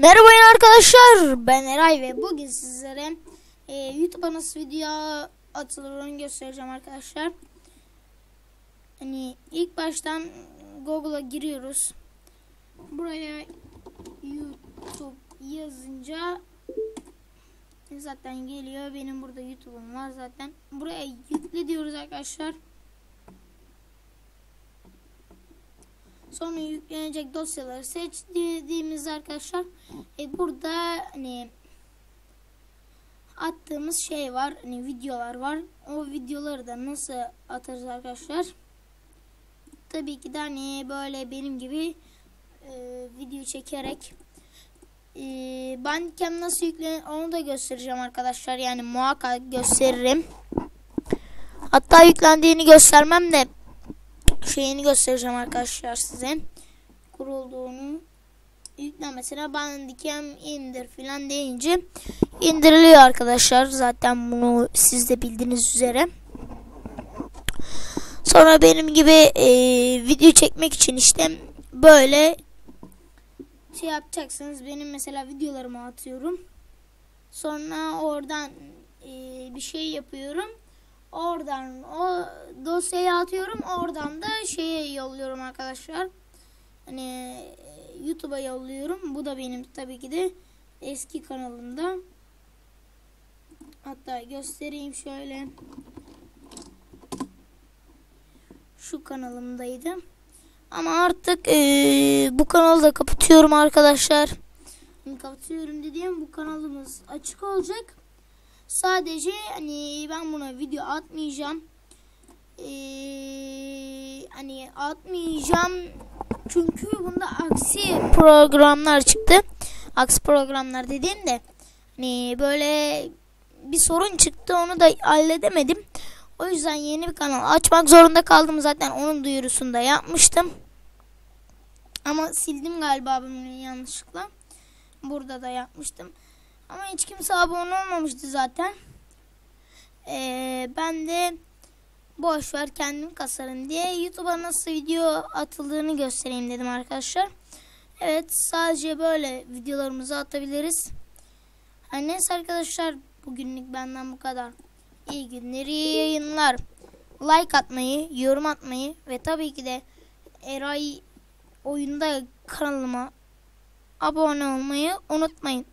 Merhaba arkadaşlar ben Eray ve bugün sizlere e, YouTube'a nasıl video atılır onu göstereceğim arkadaşlar. Hani ilk baştan Google'a giriyoruz. Buraya YouTube yazınca zaten geliyor. Benim burada YouTube'um var zaten. Buraya yükle diyoruz arkadaşlar. Sonra yüklenecek dosyaları seç dediğimiz arkadaşlar e, burada hani attığımız şey var hani videolar var. O videoları da nasıl atarız arkadaşlar? Tabii ki de hani böyle benim gibi e, video çekerek e, Bandicam nasıl yüklenir onu da göstereceğim arkadaşlar. Yani muhakkak gösteririm. Hatta yüklendiğini göstermem de şeyini göstereceğim arkadaşlar size. Kurulduğunu yüklemesine Bandicam indir filan deyince indiriliyor arkadaşlar. Zaten bunu siz de bildiğiniz üzere. Sonra benim gibi e, video çekmek için işte böyle şey yapacaksınız. Benim mesela videolarımı atıyorum. Sonra oradan e, bir şey yapıyorum. Oradan o dosyayı atıyorum. Oradan da şeye yolluyorum arkadaşlar. Hani YouTube'a yolluyorum. Bu da benim tabii ki de eski kanalımda. Hatta göstereyim şöyle. Şu kanalımdaydı. Ama artık ee, bu kanalı da kapatıyorum arkadaşlar. Kapatıyorum dediğim bu kanalımız açık olacak. Sadece hani ben buna video atmayacağım. Ee, hani atmayacağım. Çünkü bunda aksi programlar çıktı. Aksi programlar dediğimde hani böyle bir sorun çıktı. Onu da halledemedim. O yüzden yeni bir kanal açmak zorunda kaldım. Zaten onun duyurusunu da yapmıştım. Ama sildim galiba bunu yanlışlıkla. Burada da yapmıştım. Ama hiç kimse abone olmamıştı zaten. Ee, ben de boş ver kendim kasarım diye YouTube'a nasıl video atıldığını göstereyim dedim arkadaşlar. Evet sadece böyle videolarımızı atabiliriz. Her neyse arkadaşlar bugünlük benden bu kadar. İyi günler iyi yayınlar. Like atmayı, yorum atmayı ve tabii ki de Eray oyunda kanalıma abone olmayı unutmayın.